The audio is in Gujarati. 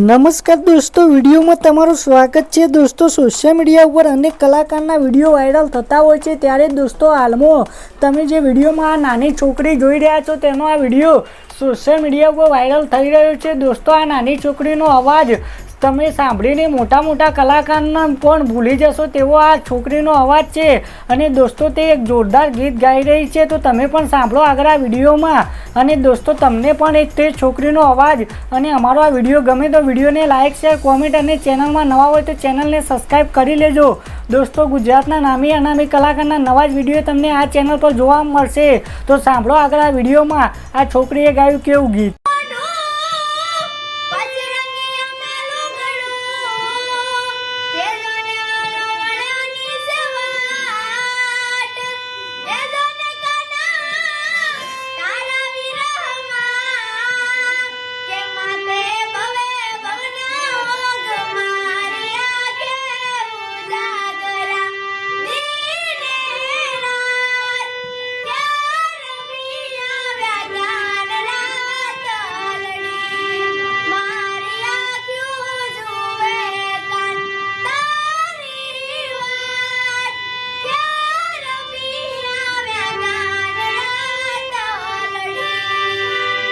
નમસ્કાર દોસ્તો, વિડીયોમાં તમારું સ્વાગત છે. દોસ્તો સોશિયલ મીડિયા ઉપર અનેક કલાકારના વીડિયો વાયરલ થતા હોય છે. ત્યારે દોસ્તો, હાલમાં તમે જે વિડીયોમાં આ નાની છોકરી જોઈ રહ્યા છો, તેનો આ વીડિયો સોશિયલ મીડિયા ઉપર વાયરલ થઈ રહ્યો છે. દોસ્તો, આ નાની છોકરીનો અવાજ તમે સાંભળીને મોટા મોટા કલાકારના પણ ભૂલી જશો તેવો આ છોકરીનો અવાજ છે. અને દોસ્તો, તે એક જોરદાર ગીત ગાઈ રહી છે. તો તમે પણ સાંભળો આગળ આ વિડીયોમાં. અને દોસ્તો, તમને પણ એક તે છોકરીનો અવાજ. અને અમારો આ વીડિયો ગમે તો વિડીયોને લાઇક શેર, કોમેન્ટ અને ચેનલમાં નવા હોય તો ચેનલને સબસ્ક્રાઈબ કરી લેજો. દોસ્તો, ગુજરાતના નામી અનામી કલાકારના નવા જ વીડિયો તમને આ ચેનલ પર જોવા મળશે. તો સાંભળો આગળ આ વિડીયોમાં. આ છોકરીએ ગાયું કેવું ગીત?